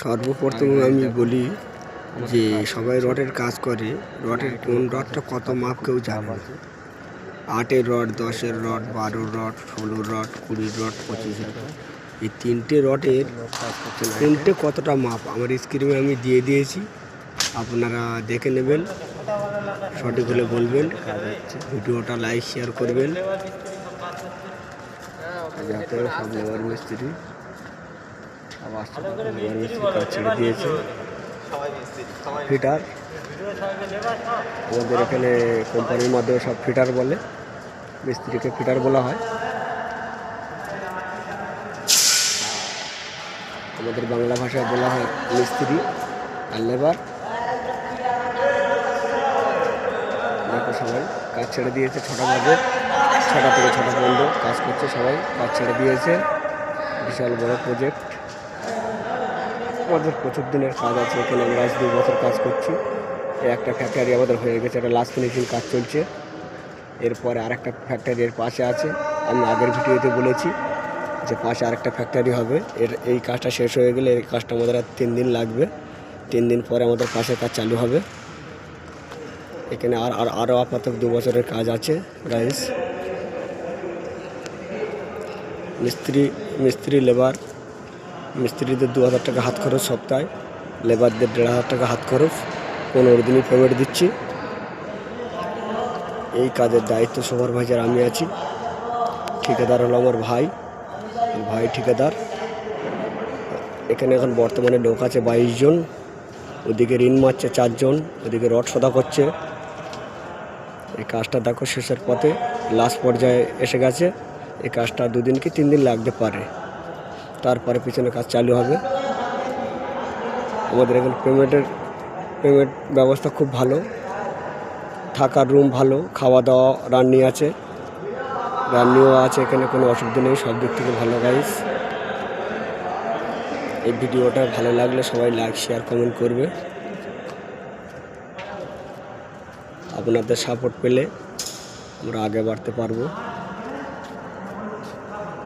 সর্বপ্রথম আমি বলি যে সবাই রডের কাজ করে রডের কোন রডটা কত মাপ কেউ জানে না। আটের রড দশের রড বারোর রড ষোলোর রড কুড়ির রড পঁচিশের রড। এই তিনটে রডের তিনটে কতটা মাপ? আমার স্ক্রিনে আমি দিয়ে দিয়েছি। আপনারা দেখে নেবেন সঠিক হলে বলবেন। ভিডিওটা লাইক শেয়ার করবেন। যাতে সব মিস্ত্রি আবার লেবার মিস্ত্রি কাজ ছেড়ে দিয়েছে। ফিটার। আমাদের এখানে কোম্পানির মাধ্যমে সব ফিটার বলে। মিস্ত্রিকে ফিটার বলা হয়। আমাদের বাংলা ভাষায় বলা হয় মিস্ত্রি আর লেবার। দেখো সবাই, কাজ ছেড়ে দিয়েছে ছটা বাজে। ছটা থেকে ছটা পর্যন্ত কাজ করছে সবাই। কাজ ছেড়ে দিয়েছে। বিশাল বড় প্রজেক্ট আমাদের প্রচুর দিনের কাজ আছে, এখানে আমরা আজ দু বছর কাজ করছি। একটা ফ্যাক্টরি আমাদের হয়ে গেছে একটা লাস্ট ফিনিশিং কাজ চলছে। এরপরে আরেকটা ফ্যাক্টরি এর পাশে আছে, আমি আগের ভিডিওতে বলেছি যে পাশে আরেকটা ফ্যাক্টরি হবে। এর, এই কাজটা শেষ হয়ে গেলে এই কাজটা আমাদের আর তিন দিন লাগবে। তিন দিন পরে আমাদের পাশে কাজ চালু হবে। এখানে আর আর, আরও আপাতত দু বছরের কাজ আছে গাইস মিস্ত্রি মিস্ত্রি লেবার মিস্ত্রিদের দু হাজার টাকা হাত খরচ সপ্তাহে, লেবারদের দেড় হাজার টাকা হাত খরচ, পনেরো দিনই পেমেন্ট দিচ্ছি। এই কাজের দায়িত্ব সুপারভাইজার আমি আছি। ঠিকাদার হলো আমার ভাই। ভাই ঠিকাদার। এখানে এখন বর্তমানে লোক আছে বাইশ জন। ওদিকে ঋণ মারছে চারজন ওদিকে রড সদা করছে। এই কাজটা দেখো শেষের পথে লাস্ট পর্যায়ে এসে গেছে। এই কাজটা দুদিন কি তিন দিন লাগতে পারে। তারপরে পিছনে কাজ চালু হবে। আমাদের এখানে পেমেন্টের পেমেন্ট ব্যবস্থা খুব ভালো। থাকার রুম ভালো খাওয়া দাওয়া রান্নি আছে। রান্নিও আছে এখানে, কোনো অসুবিধা নেই, সব দিক থেকে ভালো গাইস এই ভিডিওটা ভালো লাগলে সবাই লাইক শেয়ার কমেন্ট করবে। আপনাদের সাপোর্ট পেলে আমরা আগে বাড়তে পারব।